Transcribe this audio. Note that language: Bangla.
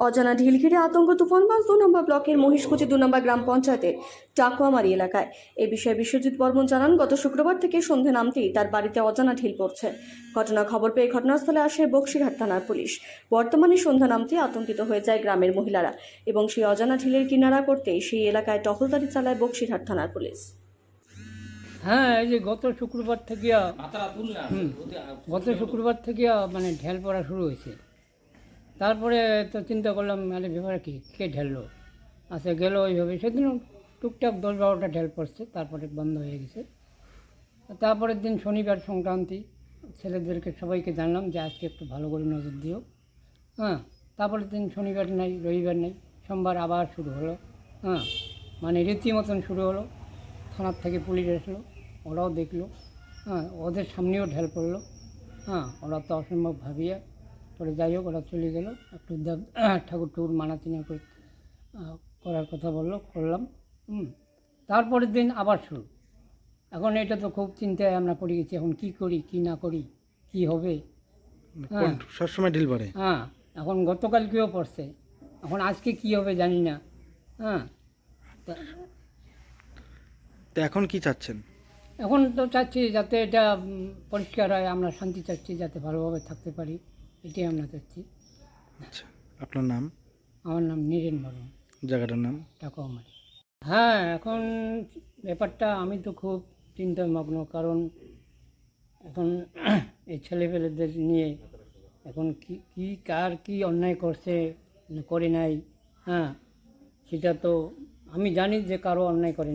অজানা ঢিল ঘিরে আতঙ্ক তুফানগঞ্জ দু নম্বর ব্লকের মহিষকুচি দু নম্বর গ্রাম পঞ্চায়েতের টাকুয়ামারি এলাকায়। এ বিষয়ে বিশ্বজিৎ বর্মন জানান গত শুক্রবার থেকে সন্ধে নামতেই তার বাড়িতে অজানা ঢিল পড়ছে। ঘটনা খবর পেয়ে ঘটনাস্থলে আসে বক্সিরহাট থানার পুলিশ। বর্তমানে সন্ধ্যা নামতেই আতঙ্কিত হয়ে যায় গ্রামের মহিলারা এবং সেই অজানা ঢিলের কিনারা করতেই সেই এলাকায় টহলদারি চালায় বক্সিরহাট থানার পুলিশ। হ্যাঁ এই যে গত শুক্রবার থেকে গত শুক্রবার থেকে মানে ঢেল পড়া শুরু হয়েছে। তারপরে তো চিন্তা করলাম মানে ব্যাপারে কি, কে ঢেললো? আচ্ছা গেলো ওইভাবে। সেদিনও টুকটাক দশ বারোটা ঢেল পড়ছে, তারপরে বন্ধ হয়ে গেছে। তারপরের দিন শনিবার সংক্রান্তি, ছেলেদেরকে সবাইকে জানলাম যে আজকে একটু ভালো করে নজর দিও। হ্যাঁ তারপরের দিন শনিবার নাই, রবিবার নাই, সোমবার আবার শুরু হলো। হ্যাঁ মানে রীতিমতন শুরু হলো। থানার থেকে পুলিশ আসলো, ওরাও দেখল। হ্যাঁ ওদের সামনেও ঢেল পড়ল। হ্যাঁ ওরা তো অসম্ভব ভাবিয়া পরে যাই হোক ওরা চলে গেলো। একটু ঠাকুর টুকুর মানাচিনা করে করার কথা বলল করলাম হুম। তারপরের দিন আবার শুরু। এখন এটা তো খুব চিন্তায় আমরা পড়ে গেছি এখন কি করি কি না করি কি হবে? হ্যাঁ। সবসময় ঢিল পড়ে। হ্যাঁ এখন গতকালকেও পড়ছে এখন আজকে কি হবে জানি না হ্যাঁ। তা তো এখন কি চাচ্ছেন? এখন তো চাচ্ছি যাতে এটা পরিষ্কার হয় আমরা শান্তি চাচ্ছি যাতে ভালোভাবে থাকতে পারি। এটাই আমরা চাচ্ছি আচ্ছা আপনার নাম? আমার নাম নীরেন বর্মন। জায়গাটার নাম? টাকা আমার হ্যাঁ এখন ব্যাপারটা আমি তো খুব চিন্তামগ্ন কারণ এখন এই ছেলেপেলেদের নিয়ে এখন কি কি কার কি অন্যায় করছে করে নাই হ্যাঁ সেটা তো আমি জানি যে কারও অন্যায় করে